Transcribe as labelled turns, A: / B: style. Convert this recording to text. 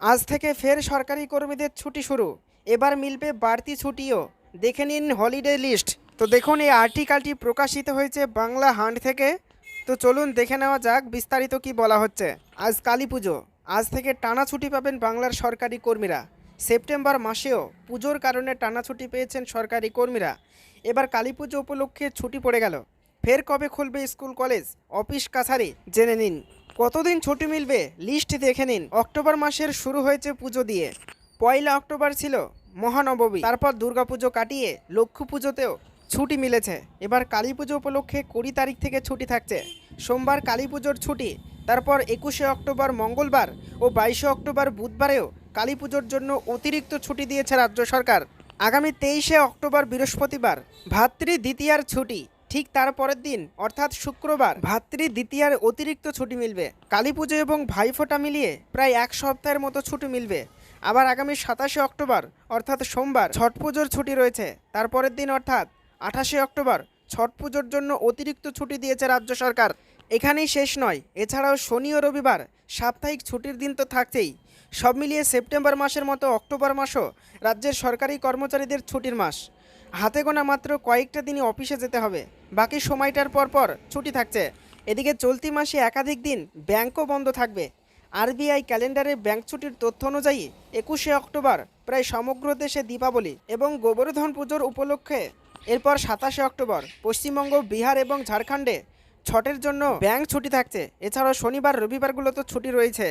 A: আজ থেকে ফের সরকারি কর্মীদের ছুটি শুরু। এবার মিলবে বাড়তি ছুটিও। দেখে নিন হলিডে লিস্ট। তো দেখুন, এই আর্টিকেলটি প্রকাশিত হয়েছে বাংলা হান্ড থেকে। তো চলুন দেখে নেওয়া যাক বিস্তারিত কি বলা হচ্ছে। আজ কালী পুজো। আজ থেকে টানা ছুটি পাবেন বাংলার সরকারি কর্মীরা। সেপ্টেম্বর মাসেও পুজোর কারণে টানা ছুটি পেয়েছেন সরকারি কর্মীরা। এবার কালী পুজো উপলক্ষে ছুটি পড়ে গেল। ফের কবে খুলবে স্কুল, কলেজ? অফিস, কাছারি? জেনে নিন। কতদিন ছুটি মিলবে লিস্ট দেখে নিন। অক্টোবর মাসের শুরু হয়েছে পুজো দিয়ে। পয়লা অক্টোবর ছিল মহানবমী। তারপর দুর্গাপুজো কাটিয়ে লক্ষ্মী পুজোতেও ছুটি মিলেছে। এবার কালী পুজো উপলক্ষে কুড়ি তারিখ থেকে ছুটি থাকছে। সোমবার কালী পুজোর ছুটি, তারপর একুশে অক্টোবর মঙ্গলবার ও বাইশে অক্টোবর বুধবারেও কালী পুজোর জন্য অতিরিক্ত ছুটি দিয়েছে রাজ্য সরকার। আগামী তেইশে অক্টোবর বৃহস্পতিবার ভাতৃ দ্বিতীয়ার ছুটি। ঠিক তার পরের দিন, অর্থাৎ শুক্রবার, ভাতৃ দ্বিতীয়ার অতিরিক্ত ছুটি মিলবে। কালী পুজো এবং ভাইফোঁটা মিলিয়ে প্রায় এক সপ্তাহের মতো ছুটি মিলবে। আবার আগামী সাতাশে অক্টোবর, অর্থাৎ সোমবার, ছট পুজোর ছুটি রয়েছে। তারপরের দিন, অর্থাৎ আঠাশে অক্টোবর, ছট পুজোর জন্য অতিরিক্ত ছুটি দিয়েছে রাজ্য সরকার। এখানেই শেষ নয়, এছাড়াও শনি ও রবিবার সাপ্তাহিক ছুটির দিন তো থাকছেই। সব মিলিয়ে সেপ্টেম্বর মাসের মতো অক্টোবর মাসও রাজ্যের সরকারি কর্মচারীদের ছুটির মাস। হাতে গোনা মাত্র কয়েকটা দিনই অফিসে যেতে হবে। বাকি সময়টার পর পর ছুটি থাকছে। এদিকে চলতি মাসে একাধিক দিন ব্যাংকও বন্ধ থাকবে। আরবিআই ক্যালেন্ডারে ব্যাংক ছুটির তথ্য অনুযায়ী একুশে অক্টোবর প্রায় সমগ্র দেশে দীপাবলি এবং গোবর্ধন পুজোর উপলক্ষে এরপর সাতাশে অক্টোবর পশ্চিমবঙ্গ, বিহার এবং ঝাড়খণ্ডে ছটের জন্য ব্যাংক ছুটি থাকছে। এছাড়াও শনিবার রবিবারগুলো তো ছুটি রয়েছে।